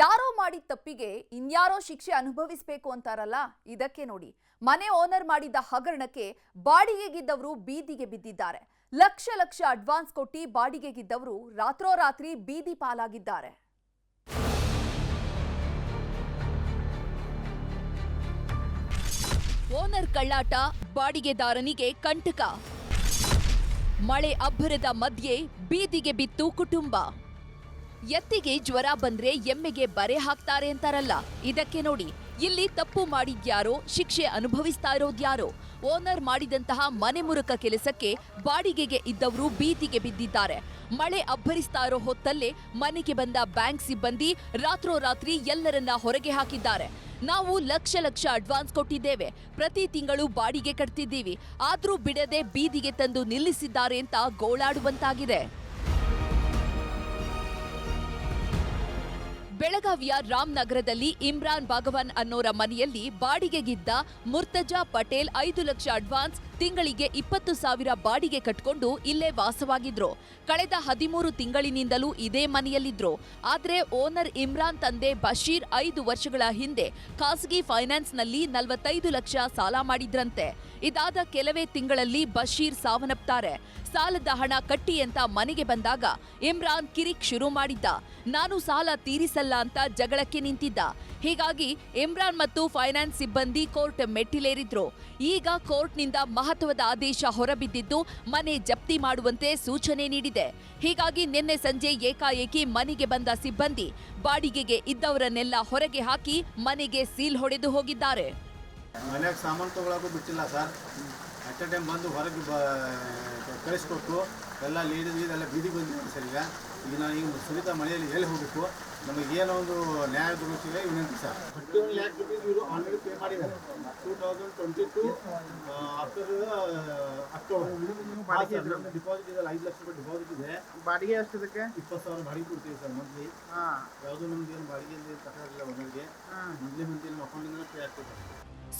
ಯಾರೋ ಮಾಡಿದ ತಪ್ಪಿಗೆ ಇನ್ಯಾರೋ ಶಿಕ್ಷೆ ಅನುಭವಿಸಬೇಕು ಅಂತಾರಲ್ಲ? ಇದಕ್ಕೆ ನೋಡಿ. ಮನೆ ಓನರ್ ಮಾಡಿದ್ದ ಹಗರಣಕ್ಕೆ ಬಾಡಿಗೆಗಿದ್ದವರು ಬೀದಿಗೆ ಬಿದ್ದಿದ್ದಾರೆ. ಲಕ್ಷ ಲಕ್ಷ ಅಡ್ವಾನ್ಸ್ ಕೊಟ್ಟಿ ಬಾಡಿಗೆಗಿದ್ದವರು ರಾತ್ರೋರಾತ್ರಿ ಬೀದಿ ಪಾಲಾಗಿದ್ದಾರೆ. ಓನರ್ ಕಳ್ಳಾಟ ಬಾಡಿಗೆದಾರನಿಗೆ ಕಂಟಕ. ಮಳೆ ಅಬ್ಬರದ ಮಧ್ಯೆ ಬೀದಿಗೆ ಬಿತ್ತು ಕುಟುಂಬ. ಎತ್ತಿಗೆ ಜ್ವರ ಬಂದ್ರೆ ಎಮ್ಮೆಗೆ ಬರೆ ಹಾಕ್ತಾರೆ ಅಂತಾರಲ್ಲ. ಇದಕ್ಕೆ ನೋಡಿ, ಇಲ್ಲಿ ತಪ್ಪು ಮಾಡಿದ್ಯಾರೋ, ಶಿಕ್ಷೆ ಅನುಭವಿಸ್ತಾ ಇರೋದ್ಯಾರೋ? ಓನರ್ ಮಾಡಿದಂತಹ ಮನೆ ಮುರುಕ ಕೆಲಸಕ್ಕೆ ಬಾಡಿಗೆಗೆ ಇದ್ದವರು ಬೀದಿಗೆ ಬಿದ್ದಿದ್ದಾರೆ. ಮಳೆ ಅಬ್ಬರಿಸ್ತಾ ಇರೋ ಹೊತ್ತಲ್ಲೇ ಮನೆಗೆ ಬಂದ ಬ್ಯಾಂಕ್ ಸಿಬ್ಬಂದಿ ರಾತ್ರೋರಾತ್ರಿ ಎಲ್ಲರನ್ನ ಹೊರಗೆ ಹಾಕಿದ್ದಾರೆ. ನಾವು ಲಕ್ಷ ಲಕ್ಷ ಅಡ್ವಾನ್ಸ್ ಕೊಟ್ಟಿದ್ದೇವೆ. ಪ್ರತಿ ತಿಂಗಳು ಬಾಡಿಗೆ ಕಟ್ತಿದ್ದೀವಿ. ಆದರೂ ಬಿಡದೆ ಬೀದಿಗೆ ತಂದು ನಿಲ್ಲಿಸಿದ್ದಾರೆ ಅಂತ ಗೋಳಾಡುವಂತಾಗಿದೆ. ಬೆಳಗಾವಿಯ ರಾಮನಗರದಲ್ಲಿ ಇಮ್ರಾನ್ ಭಗವಾನ್ ಅನ್ನೋರ ಮನೆಯಲ್ಲಿ ಬಾಡಿಗೆಗಿದ್ದ ಮುರ್ತಜಾ ಪಟೇಲ್ ಐದು ಲಕ್ಷ ಅಡ್ವಾನ್ಸ್ ತಿಂಗಳಿಗೆ ಇಪ್ಪತ್ತು ಸಾವಿರ ಬಾಡಿಗೆ ಕಟ್ಕೊಂಡು ಇಲ್ಲೇ ವಾಸವಾಗಿದ್ರು. ಕಳೆದ ಹದಿಮೂರು ತಿಂಗಳಿನಿಂದಲೂ ಇದೇ ಮನೆಯಲ್ಲಿದ್ರು. ಆದ್ರೆ ಓನರ್ ಇಮ್ರಾನ್ ತಂದೆ ಬಶೀರ್ ಐದು ವರ್ಷಗಳ ಹಿಂದೆ ಖಾಸಗಿ ಫೈನಾನ್ಸ್ನಲ್ಲಿ ನಲವತ್ತೈದು ಲಕ್ಷ ಸಾಲ ಮಾಡಿದ್ರಂತೆ. ಇದಾದ ಕೆಲವೇ ತಿಂಗಳಲ್ಲಿ ಬಶೀರ್ ಸಾವನ್ನಪ್ತಾರೆ. ಸಾಲದ ಹಣ ಕಟ್ಟಿ ಅಂತ ಮನೆಗೆ ಬಂದಾಗ ಇಮ್ರಾನ್ ಕಿರಿಕ್ ಶುರು ಮಾಡಿದ್ದ. ನಾನು ಸಾಲ ತೀರಿಸಲ್ಲ ಅಂತ ಜಗಳಕ್ಕೆ ನಿಂತಿದ್ದ. ಹೀಗಾಗಿ ಇಮ್ರಾನ್ ಮತ್ತು ಫೈನಾನ್ಸ್ ಸಿಬ್ಬಂದಿ ಕೋರ್ಟ್ ಮೆಟ್ಟಿಲೇರಿದ್ರು. ಈಗ ಕೋರ್ಟ್ನಿಂದ ಮಹತ್ವದ ಆದೇಶ ಹೊರಬಿದ್ದಿದ್ದು ಮನೆ ಜಪ್ತಿ ಮಾಡುವಂತೆ ಸೂಚನೆ ನೀಡಿದೆ. ಹೀಗಾಗಿ ನಿನ್ನೆ ಸಂಜೆ ಏಕಾಏಕಿ ಮನೆಗೆ ಬಂದ ಸಿಬ್ಬಂದಿ ಬಾಡಿಗೆಗೆ ಇದ್ದವರನ್ನೆಲ್ಲ ಹೊರಗೆ ಹಾಕಿ ಮನೆಗೆ ಸೀಲ್ ಹೊಡೆದು ಹೋಗಿದ್ದಾರೆ. ಮನೆಯಾಗ ಸಾಮಾನು ತಗೊಳಕ್ಕೂ ಬಿಟ್ಟಿಲ್ಲ ಸರ್. ಅಟ್ ಎ ಟೈಮ್ ಬಂದು ಹೊರಗೆ ಕಳಿಸ್ಕೊಟ್ಟು ಎಲ್ಲ ಲೇಡೀಸ್ ಇದೆಲ್ಲ ಬೀದಿಗೆ ಬಂದಿದ್ದಾರೆ ಸರ್ ಈಗ. ಈಗ ನಾನು ಈಗ ಸುರಿತ ಮನೆಯಲ್ಲಿ ಎಲ್ಲಿ ಹೋಗಬೇಕು? ನಮಗೇನೋ ಒಂದು ನ್ಯಾಯ ದೊರಕಿಲ್ಲ ವಿನಂತಿ sir thirty one lakh rupees ಇವರು ಆಲ್ರೆಡಿ ಪೇ ಮಾಡಿದ್ದಾರೆ. Two thousand twenty two after October deposit ಇದೆ ಐದು ಲಕ್ಷ ರೂಪಾಯಿ ಡಿಪಾಸಿಟ್ ಇದೆ. ಬಾಡಿಗೆ ಎಷ್ಟು ಇದಕ್ಕೆ? ಇಪ್ಪತ್ತು ಸಾವಿರ ಬಾಡಿಗೆ ಕೊಡ್ತೀವಿ ಸರ್ ಮಂತ್ಲಿ ಯಾವುದು ಯಾವುದೂ ನಮ್ದು ಏನು ಬಾಡಿಗೆ ತಗೊಳ್ಳಿಲ್ಲ ಒಂದರಿಗೆ. ಮಂತ್ಲಿ ಮಂತ್ಲಿ ನಮ್ಮ ಅಕೌಂಟಿಂದ ಪೇ ಆಗ್ತದೆ.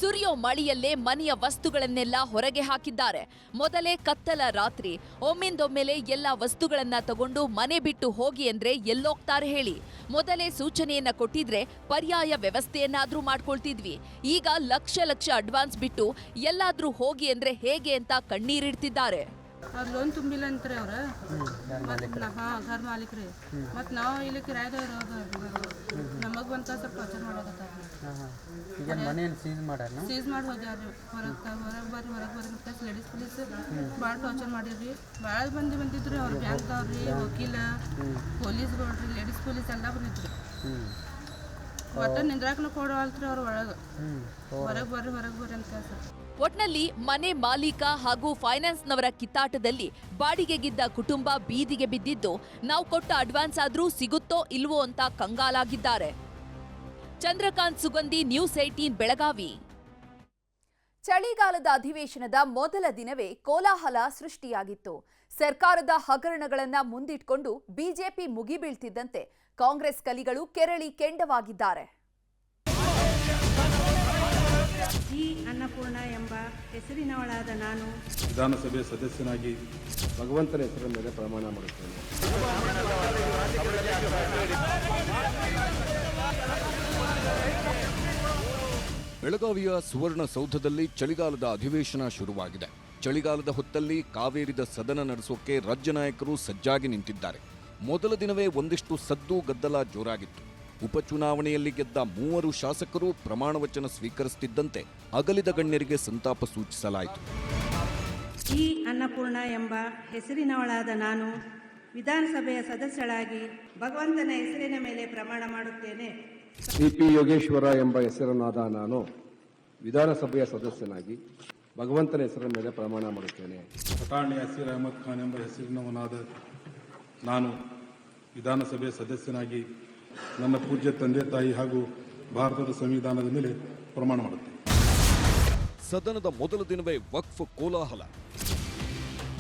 ಸುರಿಯೋ ಮಳೆಯಲ್ಲೇ ಮನೆಯ ವಸ್ತುಗಳನ್ನೆಲ್ಲ ಹೊರಗೆ ಹಾಕಿದ್ದಾರೆ. ಮೊದಲೇ ಕತ್ತಲ ರಾತ್ರಿ, ಒಮ್ಮಿಂದೊಮ್ಮೆಲೆ ಎಲ್ಲ ವಸ್ತುಗಳನ್ನ ತಗೊಂಡು ಮನೆ ಬಿಟ್ಟು ಹೋಗಿ ಅಂದ್ರೆ ಎಲ್ಲೋಗ್ತಾರೆ ಹೇಳಿ. ಮೊದಲೇ ಸೂಚನೆಯನ್ನ ಕೊಟ್ಟಿದ್ರೆ ಪರ್ಯಾಯ ವ್ಯವಸ್ಥೆಯನ್ನಾದ್ರೂ ಮಾಡ್ಕೊಳ್ತಿದ್ವಿ. ಈಗ ಲಕ್ಷ ಲಕ್ಷ ಅಡ್ವಾನ್ಸ್ ಬಿಟ್ಟು ಎಲ್ಲಾದ್ರೂ ಹೋಗಿ ಅಂದ್ರೆ ಹೇಗೆ ಅಂತ ಕಣ್ಣೀರಿಡ್ತಿದ್ದಾರೆ. ಅವ್ರು ಲೋನ್ ತುಂಬಿಲ್ಲ ಅಂತಾರೆ ಅವ್ರು. ಮತ್ತು ಹಾಂ ಘರ್ ಮಾಲೀಕ್ರಿ. ಮತ್ತು ನಾವು ಇಲ್ಲಿ ಕಿರಾಯದವ್ರು ನಮಗೆ ಬಂತ ಸ್ವಲ್ಪ ವಚನ ಮಾಡೋಕತ್ತಾರ ಈಗ ಸೀಸ್ ಮಾಡ್ಯಾರ ಸೀಸ್ ಮಾಡಿ ಹೋಗ್ಯಾರ್ರಿ. ಹೊರಗೆ ಹೊರಗೆ ಬರ್ರಿ ಹೊರಗೆ ಬರ್ರಿ ಮತ್ತೆ ಲೇಡೀಸ್ ಪೊಲೀಸ್ ಭಾಳ ಟಾರ್ಚರ್ ಮಾಡಿರ್ರಿ. ಭಾಳ ಮಂದಿ ಬಂದಿದ್ರು ಅವ್ರ ಬ್ಯಾಂಕ್ದವ್ರಿ ವಕೀಲ ಪೊಲೀಸ್ಗಳ್ರಿ ಲೇಡೀಸ್ ಪೊಲೀಸ್ ಎಲ್ಲ ಬಂದಿದ್ರು. ಒಟ್ಟ ನಿಂದ್ರಾಕನ ಕೊಡವಲ್ತ್ರಿ ಅವ್ರು ಒಳಗೆ. ಹೊರಗೆ ಬರ್ರಿ ಹೊರಗೆ ಬರ್ರಿ ಅಂತ ಸರ್ ಒಟ್ನಲ್ಲಿ ಮನೆ ಮಾಲೀಕ ಹಾಗೂ ಫೈನಾನ್ಸ್ನವರ ಕಿತ್ತಾಟದಲ್ಲಿ ಬಾಡಿಗೆಗಿದ್ದ ಕುಟುಂಬ ಬೀದಿಗೆ ಬಿದ್ದಿದ್ದು ನಾವು ಕೊಟ್ಟ ಅಡ್ವಾನ್ಸ್ ಆದ್ರೂ ಸಿಗುತ್ತೋ ಇಲ್ವೋ ಅಂತ ಕಂಗಾಲಾಗಿದ್ದಾರೆ. Chandrakant Sugandhi news eighteen Belagavi. ಚಳಿಗಾಲದ ಅಧಿವೇಶನದ ಮೊದಲ ದಿನವೇ ಕೋಲಾಹಲ ಸೃಷ್ಟಿಯಾಗಿತ್ತು. ಸರ್ಕಾರದ ಹಗರಣಗಳನ್ನ ಮುಂದಿಟ್ಕೊಂಡು ಬಿಜೆಪಿ ಮುಗಿಬೀಳ್ತಿದ್ದಂತೆ ಕಾಂಗ್ರೆಸ್ ಕಲಿಗಳು ಕೆರಳಿ ಕೆಂಡವಾಗಿದ್ದಾರೆ. ಜಿ ಅನ್ನಪೂರ್ಣ ಎಂಬ ಹೆಸರಿನವಳಾದ ನಾನು ವಿಧಾನಸಭೆ ಸದಸ್ಯನಾಗಿ ಭಗವಂತನ ಹೆಸರ ಮೇಲೆ ಪ್ರಮಾಣ ಮಾಡುತ್ತೇನೆ. ಬೆಳಗಾವಿಯ ಸುವರ್ಣಸೌಧದಲ್ಲಿ ಚಳಿಗಾಲದ ಅಧಿವೇಶನ ಶುರುವಾಗಿದೆ. ಚಳಿಗಾಲದ ಹೊತ್ತಲ್ಲಿ ಕಾವೇರಿದ ಸದನ ನಡೆಸೋಕೆ ರಾಜ್ಯ ನಾಯಕರು ಸಜ್ಜಾಗಿ ನಿಂತಿದ್ದಾರೆ. ಮೊದಲ ದಿನವೇ ಒಂದಿಷ್ಟು ಸದ್ದು ಗದ್ದಲ ಜೋರಾಗಿತ್ತು. ಉಪಚುನಾವಣೆಯಲ್ಲಿ ಗೆದ್ದ ಮೂವರು ಶಾಸಕರು ಪ್ರಮಾಣ ವಚನ ಸ್ವೀಕರಿಸುತ್ತಿದ್ದಂತೆ ಅಗಲಿದ ಗಣ್ಯರಿಗೆ ಸಂತಾಪ ಸೂಚಿಸಲಾಯಿತು. ಈ ಅನ್ನಪೂರ್ಣ ಎಂಬ ಹೆಸರಿನವಳಾದ ನಾನು ವಿಧಾನಸಭೆಯ ಸದಸ್ಯಳಾಗಿ ಭಗವಂತನ ಹೆಸರಿನ ಮೇಲೆ ಪ್ರಮಾಣ ಮಾಡುತ್ತೇನೆ. ಸಿ ಪಿ ಯೋಗೇಶ್ವರ ಎಂಬ ಹೆಸರನಾದ ನಾನು ವಿಧಾನಸಭೆಯ ಸದಸ್ಯನಾಗಿ ಭಗವಂತನ ಹೆಸರಿನ ಮೇಲೆ ಪ್ರಮಾಣ ಮಾಡುತ್ತೇನೆ. ಪಟಾಣಿ ಹಸೀರ್ ಅಹಮದ್ ಖಾನ್ ಎಂಬ ಹೆಸರಿನವನಾದ ನಾನು ವಿಧಾನಸಭೆ ಸದಸ್ಯನಾಗಿ ನನ್ನ ಪೂಜ್ಯ ತಂದೆ, ತಾಯಿ ಹಾಗೂ ಭಾರತದ ಸಂವಿಧಾನದ ಮೇಲೆ ಪ್ರಮಾಣ ಮಾಡುತ್ತೇನೆ. ಸದನದ ಮೊದಲ ದಿನವೇ ವಕ್ಫ್ ಕೋಲಾಹಲ.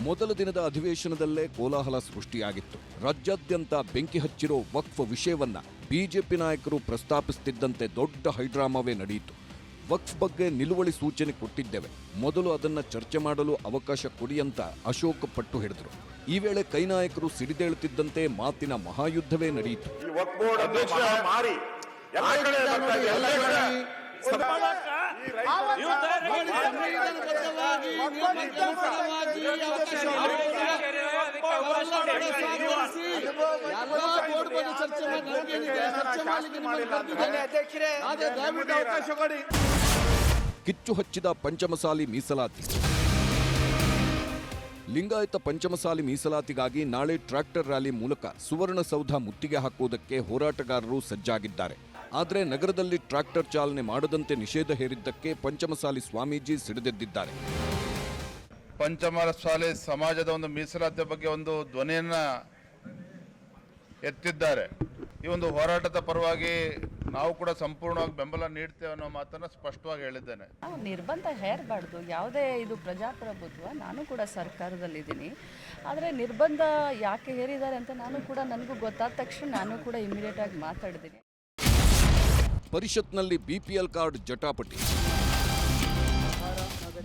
ಮೊದಲ ದಿನದ ಅಧಿವೇಶನದಲ್ಲೇ ಕೋಲಾಹಲ ಸೃಷ್ಟಿಯಾಗಿತ್ತು. ರಾಜ್ಯಾದ್ಯಂತ ಬೆಂಕಿ ಹಚ್ಚಿರೋ ವಕ್ಫ್ ವಿಷಯವನ್ನ ಬಿಜೆಪಿ ನಾಯಕರು ಪ್ರಸ್ತಾಪಿಸುತ್ತಿದ್ದಂತೆ ದೊಡ್ಡ ಹೈಡ್ರಾಮಾವೇ ನಡೆಯಿತು. ವಕ್ಫ್ ಬಗ್ಗೆ ನಿಲುವಳಿ ಸೂಚನೆ ಕೊಟ್ಟಿದ್ದೇವೆ ಮೊದಲು ಅದನ್ನ ಚರ್ಚೆ ಮಾಡಲು ಅವಕಾಶ ಕೊಡಿ ಅಂತ ಅಶೋಕ್ ಪಟ್ಟು ಹಿಡಿದ್ರು ಈ ವೇಳೆ ಕೈ ನಾಯಕರು ಸಿಡಿದೇಳುತ್ತಿದ್ದಂತೆ ಮಾತಿನ ಮಹಾಯುದ್ಧವೇ ನಡೆಯಿತು ಈ ಕಿಚ್ಚು ಹಚ್ಚಿದ ಪಂಚಮಸಾಲಿ ಮೀಸಲಾತಿ. ಲಿಂಗಾಯತ ಪಂಚಮಸಾಲಿ ಮೀಸಲಾತಿಗಾಗಿ ನಾಳೆ ಟ್ರ್ಯಾಕ್ಟರ್ ರ್ಯಾಲಿ ಮೂಲಕ ಸುವರ್ಣಸೌಧ ಮುತ್ತಿಗೆ ಹಾಕುವುದಕ್ಕೆ ಹೋರಾಟಗಾರರು ಸಜ್ಜಾಗಿದ್ದಾರೆ. ಆದರೆ ನಗರದಲ್ಲಿ ಟ್ರ್ಯಾಕ್ಟರ್ ಚಾಲನೆ ಮಾಡದಂತೆ ನಿಷೇಧ ಹೇರಿದ್ದಕ್ಕೆ ಪಂಚಮಸಾಲಿ ಸ್ವಾಮೀಜಿ ಸಿಡಿದೆದ್ದಿದ್ದಾರೆ. ಪಂಚಮಸಾಲಿ ಸಮಾಜದ ಒಂದು ಮೀಸಲಾತಿ ಬಗ್ಗೆ ಒಂದು ಧ್ವನಿಯನ್ನು ಎತ್ತಿದ್ದಾರೆ. ಈ ಒಂದು ಹೋರಾಟದ ಪರವಾಗಿ ನಾವು ಕೂಡ ಸಂಪೂರ್ಣವಾಗಿ ಬೆಂಬಲ ನೀಡ್ತೇವೆ ಅನ್ನೋ ಮಾತನ್ನು ಸ್ಪಷ್ಟವಾಗಿ ಹೇಳಿದ್ದೇನೆ. ನಾವು ನಿರ್ಬಂಧ ಹೇರಬಾರ್ದು. ಯಾವುದೇ ಇದು ಪ್ರಜಾಪ್ರಭುತ್ವ ನಾನು ಕೂಡ ಸರ್ಕಾರದಲ್ಲಿದ್ದೀನಿ. ಆದರೆ ನಿರ್ಬಂಧ ಯಾಕೆ ಹೇರಿದ್ದಾರೆ ಅಂತ ನಾನು ಕೂಡ ನನಗೂ ಗೊತ್ತಾದ ತಕ್ಷಣ ನಾನು ಕೂಡ ಇಮಿಡಿಯೇಟಾಗಿ ಮಾತಾಡಿದ್ದೀನಿ ಪರಿಷತ್ನಲ್ಲಿ ಬಿಪಿಎಲ್ ಕಾರ್ಡ್ ಜಟಾಪಟಿ.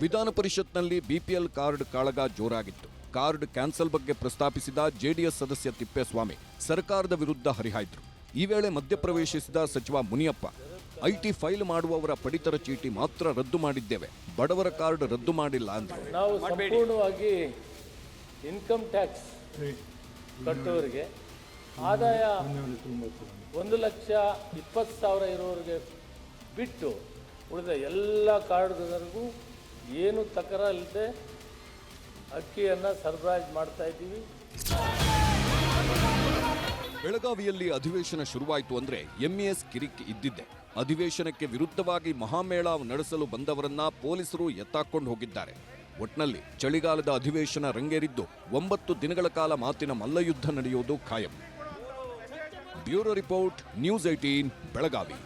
ವಿಧಾನ ಪರಿಷತ್ನಲ್ಲಿ ಬಿಪಿಎಲ್ ಕಾರ್ಡ್ ಕಾಳಗ ಜೋರಾಗಿತ್ತು. ಕಾರ್ಡ್ ಕ್ಯಾನ್ಸಲ್ ಬಗ್ಗೆ ಪ್ರಸ್ತಾಪಿಸಿದ ಜೆಡಿಎಸ್ ಸದಸ್ಯ ತಿಪ್ಪೇಸ್ವಾಮಿ ಸರ್ಕಾರದ ವಿರುದ್ಧ ಹರಿಹಾಯ್ದರು. ಈ ವೇಳೆ ಮಧ್ಯಪ್ರವೇಶಿಸಿದ ಸಚಿವ ಮುನಿಯಪ್ಪ, ಐಟಿ ಫೈಲ್ ಮಾಡುವವರ ಪಡಿತರ ಚೀಟಿ ಮಾತ್ರ ರದ್ದು ಮಾಡಿದ್ದೇವೆ. ಬಡವರ ಕಾರ್ಡ್ ರದ್ದು ಮಾಡಿಲ್ಲ ಅಂತ ನಾವು ಸಂಪೂರ್ಣವಾಗಿ ಇನ್ಕಮ್ ಟ್ಯಾಕ್ಸ್ ಕಟ್ಟುವವರಿಗೆ ಆದಾಯ ಒಂದು ಲಕ್ಷ ಇಪ್ಪತ್ತು ಸಾವಿರ ಇರೋರಿಗೆ ಬಿಟ್ಟು ಉಳಿದ ಎಲ್ಲ ಕಾರ್ಡ್ಗಳಿಗೂ ಏನು ತಕರಾರಿಲ್ಲದೆ ಅಕ್ಕಿಯನ್ನು ಸರಬರಾಜು ಮಾಡ್ತಾ ಇದ್ದೀವಿ. ಬೆಳಗಾವಿಯಲ್ಲಿ ಅಧಿವೇಶನ ಶುರುವಾಯಿತು ಅಂದ್ರೆ ಎಂಇಎಸ್ ಕಿರಿಕ್ ಇದ್ದಿದ್ದೆ. ಅಧಿವೇಶನಕ್ಕೆ ವಿರುದ್ಧವಾಗಿ ಮಹಾಮೇಳ ನಡೆಸಲು ಬಂದವರನ್ನ ಪೊಲೀಸರು ಎತ್ತಾಕೊಂಡು ಹೋಗಿದ್ದಾರೆ. ಒಟ್ನಲ್ಲಿ ಚಳಿಗಾಲದ ಅಧಿವೇಶನ ರಂಗೇರಿದ್ದು ಒಂಬತ್ತು ದಿನಗಳ ಕಾಲ ಮಾತಿನ ಮಲ್ಲಯುದ್ಧ ನಡೆಯುವುದು ಖಾಯಂ. Bureau report, news eighteen Belagavi.